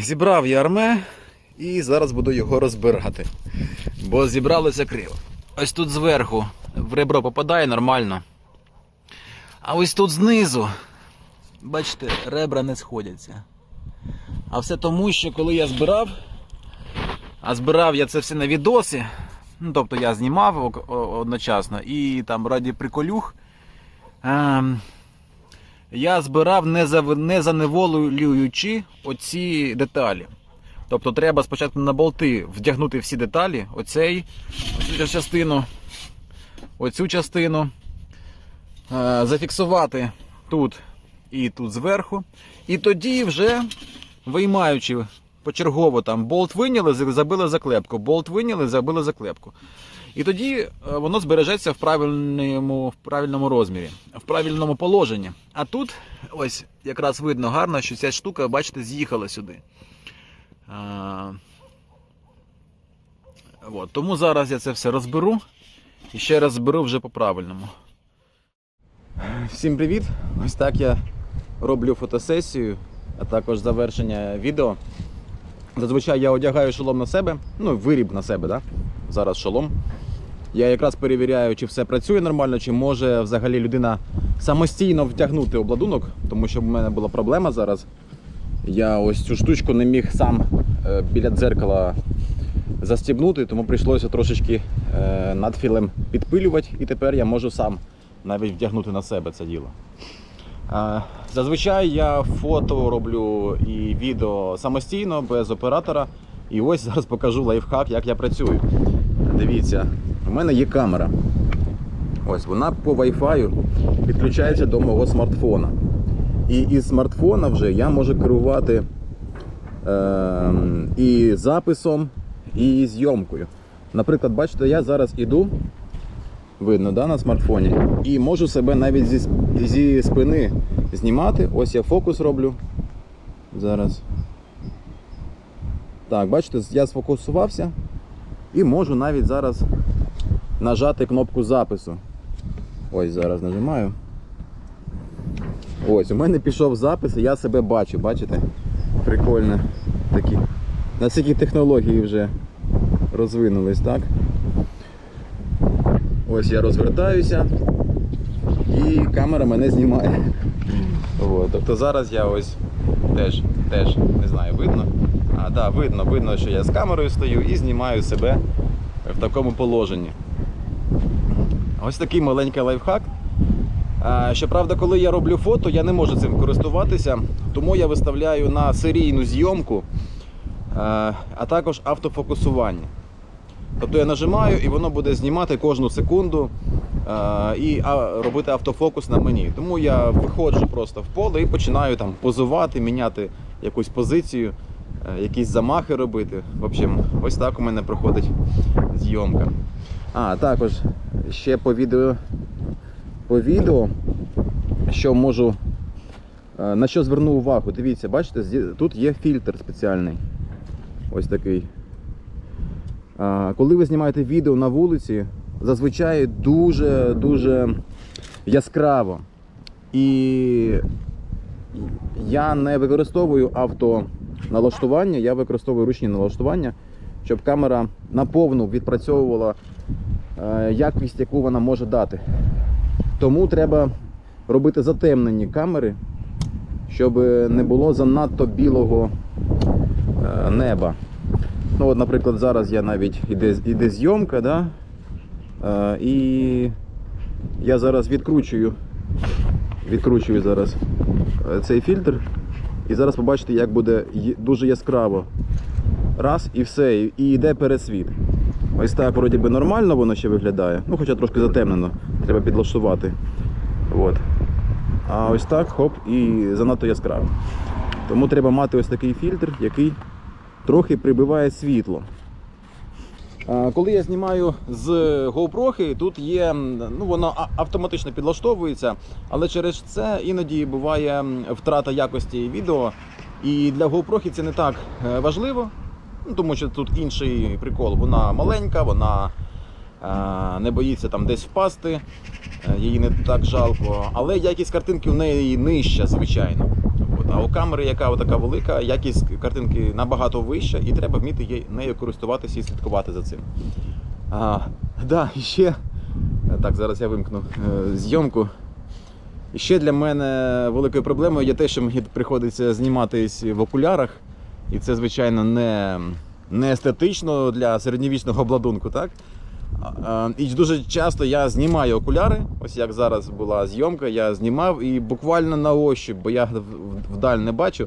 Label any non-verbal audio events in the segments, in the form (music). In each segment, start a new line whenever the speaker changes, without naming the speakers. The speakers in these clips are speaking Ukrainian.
Зібрав я арме і зараз буду його розбирати. Бо зібралося криво. Ось тут зверху в ребро попадає нормально. А ось тут знизу, бачите, ребра не сходяться. А все тому, що коли я збирав, а збирав я це все на відоси. Ну, тобто я знімав одночасно і там раді приколюх. Ем, я збирав не, за, не заневолюючи оці деталі. Тобто треба спочатку на болти вдягнути всі деталі, оцей, оцю частину, оцю частину, е, зафіксувати тут і тут зверху. І тоді вже виймаючи почергово там болт виняли, забили заклепку, болт виняли, забили заклепку. І тоді е, воно збережеться в правильному, в правильному розмірі, в правильному положенні. А тут ось якраз видно гарно, що ця штука, бачите, з'їхала сюди. А, от, тому зараз я це все розберу і ще раз зберу вже по-правильному. Всім привіт! Ось так я роблю фотосесію, а також завершення відео. Зазвичай я одягаю шолом на себе, ну, виріб на себе, да? зараз шолом. Я якраз перевіряю, чи все працює нормально, чи може взагалі людина самостійно втягнути обладунок, тому що в мене була проблема зараз. Я ось цю штучку не міг сам е, біля дзеркала застібнути, тому прийшлося трошечки е, надфілем підпилювати, і тепер я можу сам навіть вдягнути на себе це діло. Е, Зазвичай я фото роблю і відео самостійно, без оператора. І ось зараз покажу лайфхак, як я працюю. Дивіться, у мене є камера. Ось вона по Wi-Fi підключається до мого смартфона. І із смартфона вже я можу керувати е, і записом, і зйомкою. Наприклад, бачите, я зараз іду, видно да, на смартфоні, і можу себе навіть зі, зі спини знімати. Ось я фокус роблю. Зараз. Так, бачите, я сфокусувався і можу навіть зараз нажати кнопку запису. Ось зараз нажимаю. Ось, у мене пішов запис, і я себе бачу, бачите? Прикольно. Такі. Наскільки технології вже розвинулись, так? Ось я розвертаюся і камера мене знімає. От, тобто зараз я ось теж, теж не знаю, видно. А, да, видно, видно, що я з камерою стою і знімаю себе в такому положенні. Ось такий маленький лайфхак. Щоправда, коли я роблю фото, я не можу цим користуватися, тому я виставляю на серійну зйомку, а а також автофокусування. Тобто я нажимаю і воно буде знімати кожну секунду і робити автофокус на мені. Тому я виходжу просто в поле і починаю там позувати, міняти якусь позицію, е, якісь замахи робити. В общем, ось так у мене проходить зйомка. А, також ще по відео, по відео, що можу. е, На що зверну увагу? Дивіться, бачите, тут є фільтр спеціальний. Ось такий. Коли ви знімаєте відео на вулиці, зазвичай дуже-дуже яскраво. І я не використовую автоналаштування, я використовую ручні налаштування, щоб камера наповну відпрацьовувала е, якість, яку вона може дати. Тому треба робити затемнені камери, щоб не було занадто білого е, неба. Ну, от, наприклад, зараз я навіть іде, іде зйомка, да? е, і я зараз відкручую, відкручую зараз е, цей фільтр. І зараз побачите, як буде дуже яскраво. Раз і все, і йде пересвіт. Ось так вроді би нормально воно ще виглядає. Ну, хоча трошки затемнено, треба підлаштувати. От. А ось так, хоп, і занадто яскраво. Тому треба мати ось такий фільтр, який трохи прибиває світло. Коли я знімаю з GoPro, тут є, ну воно автоматично підлаштовується, але через це іноді буває втрата якості відео. І для GoPro це не так е, важливо, ну, тому що тут інший прикол. Вона маленька, вона е, не боїться там десь впасти, е, її не так жалко, але якість картинки в неї нижча, звичайно. От. А у камери, яка така велика, якість картинки набагато вища, і треба вміти їй- нею користуватися і слідкувати за цим. А, да, ще. Так, зараз я вимкну е, зйомку. І ще для мене великою проблемою є те, що мені приходиться зніматись в окулярах. І це, звичайно, не, не естетично для середньовічного обладунку, так? А, І дуже часто я знімаю окуляри, ось як зараз була зйомка, я знімав і буквально на ощупь, бо я вдаль не бачу.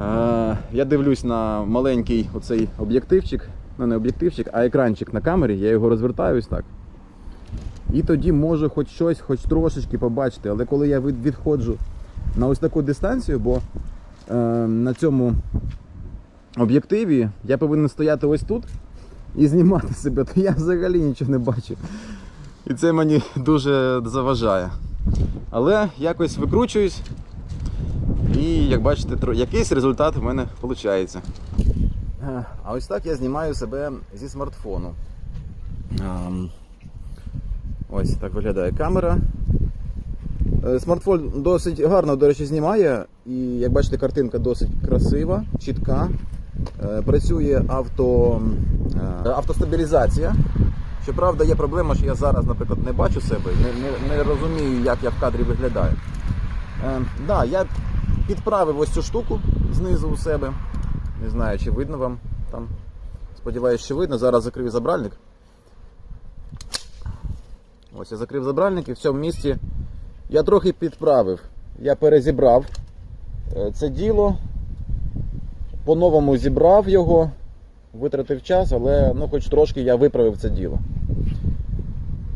Е, Я дивлюсь на маленький оцей об'єктивчик, ну не об'єктивчик, а екранчик на камері, я його розвертаю ось так. І тоді можу хоч щось, хоч трошечки побачити. Але коли я відходжу на ось таку дистанцію, бо е, на цьому об'єктиві я повинен стояти ось тут і знімати себе, то я взагалі нічого не бачу. І це мені дуже заважає. Але якось викручуюсь. І як бачите, якийсь результат в мене виходить. А ось так я знімаю себе зі смартфону. Ось так виглядає камера. Е, Смартфон досить гарно, до речі, знімає. І як бачите, картинка досить красива, чітка. Е, Працює авто, е, автостабілізація. Щоправда, є проблема, що я зараз, наприклад, не бачу себе, не, не, не розумію, як я в кадрі виглядаю. Е, да, я підправив ось цю штуку знизу у себе. Не знаю, чи видно вам там. Сподіваюсь, що видно. Зараз закрию забральник. Ось я закрив забральник і в цьому місці я трохи підправив. Я перезібрав е, це діло, по-новому зібрав його, витратив час, але ну, хоч трошки я виправив це діло.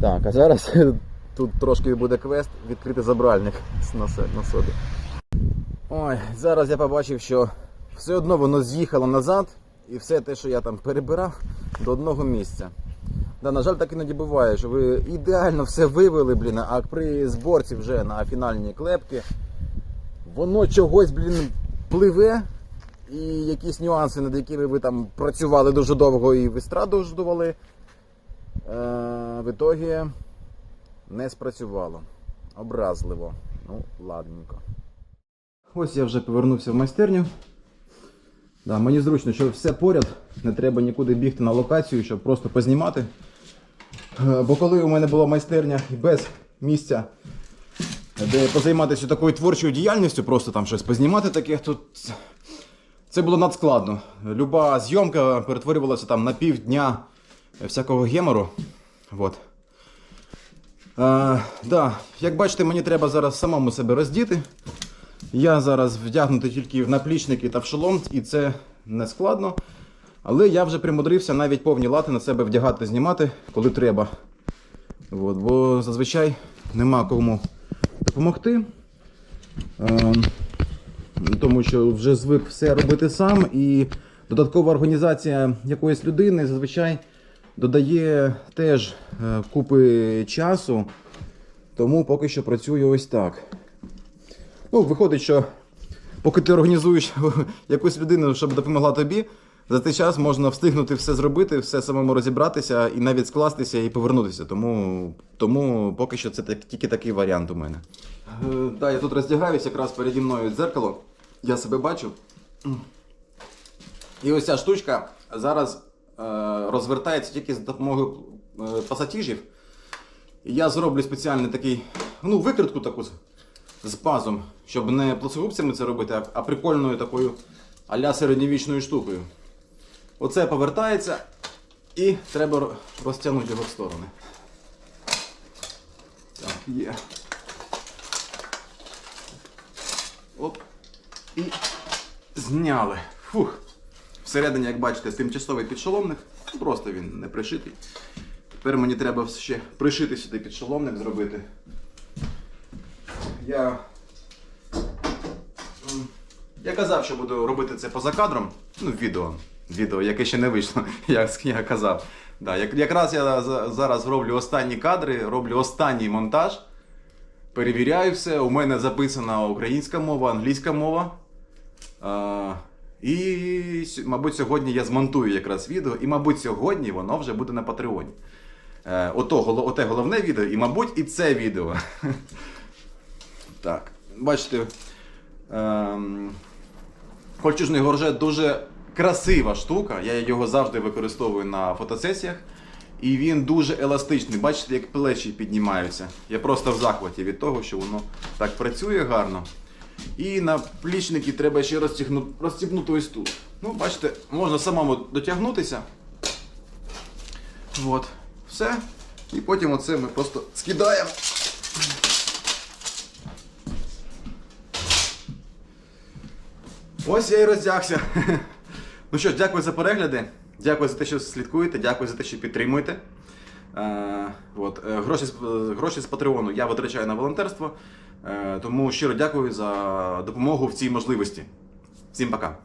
Так, а зараз (laughs) тут трошки буде квест відкрити забральник (laughs) на собі. Ой, зараз я побачив, що все одно воно з'їхало назад, і все те, що я там перебирав, до одного місця. Да, на жаль, так іноді буває, що ви ідеально все вивели, блін, а при зборці вже на фінальні клепки воно чогось, блін, пливе, і якісь нюанси, над якими ви там працювали дуже довго і вистрадовжували, е, в ітогі не спрацювало. Образливо. Ну, ладненько. Ось я вже повернувся в майстерню. Да, мені зручно, що все поряд, не треба нікуди бігти на локацію, щоб просто познімати. Е, Бо коли у мене була майстерня без місця, де позайматися такою творчою діяльністю, просто там щось познімати таке, то це було надскладно. Люба зйомка перетворювалася там на півдня всякого гемору. Вот. Е, да, як бачите, мені треба зараз самому себе роздіти. Я зараз вдягнутий тільки в наплічники та в шолом, і це не складно. Але я вже примудрився навіть повні лати на себе вдягати, знімати, коли треба. От, бо зазвичай нема кому допомогти. Ем, тому що вже звик все робити сам, і додаткова організація якоїсь людини зазвичай додає теж е, купи часу. Тому поки що працюю ось так. Ну, виходить, що поки ти організуєш (laughs) якусь людину, щоб допомогла тобі, за цей час можна встигнути все зробити, все самому розібратися і навіть скластися і повернутися. Тому, тому поки що це так, тільки такий варіант у мене. Е, да, я тут роздягаюсь, якраз переді мною дзеркало. Я себе бачу. І ось ця штучка зараз е, розвертається тільки з допомогою е, пасатіжів. І я зроблю спеціальний такий, ну, викритку таку з- пазом, щоб не плоскогубцями це робити, а прикольною такою а-ля середньовічною штукою. Оце повертається і треба розтягнути його в сторони. Так, є. Оп. І зняли. Фух. Всередині, як бачите, тимчасовий підшоломник. Ну, Просто він не пришитий. Тепер мені треба ще пришити сюди підшоломник зробити. Я. Я казав, що буду робити це поза кадром. Ну, відео. Відео, яке ще не вийшло, (laughs) як я казав. Да, як, якраз я зараз роблю останні кадри, роблю останній монтаж. Перевіряю все. У мене записана українська мова, англійська мова. А, і, мабуть, сьогодні я змонтую якраз відео, і, мабуть, сьогодні воно вже буде на Патреоні. Е, ото, оте головне відео, і, мабуть, і це відео. (laughs) Так, бачите, Ем, Кольчужний горжет дуже красива штука. Я його завжди використовую на фотосесіях. І він дуже еластичний. Бачите, як плечі піднімаються. Я просто в захваті від того, що воно так працює гарно. І на плічники треба ще розстібнути ось тут. Ну, бачите, можна самому дотягнутися. От, все. І потім оце ми просто скидаємо. Ось я і роздягся. (laughs) Ну що дякую за перегляди. Дякую за те, що слідкуєте, дякую за те, що підтримуєте. Е, от, е, гроші, е, гроші з Патреону я витрачаю на волонтерство. Е, тому щиро дякую за допомогу в цій можливості. Всім пока.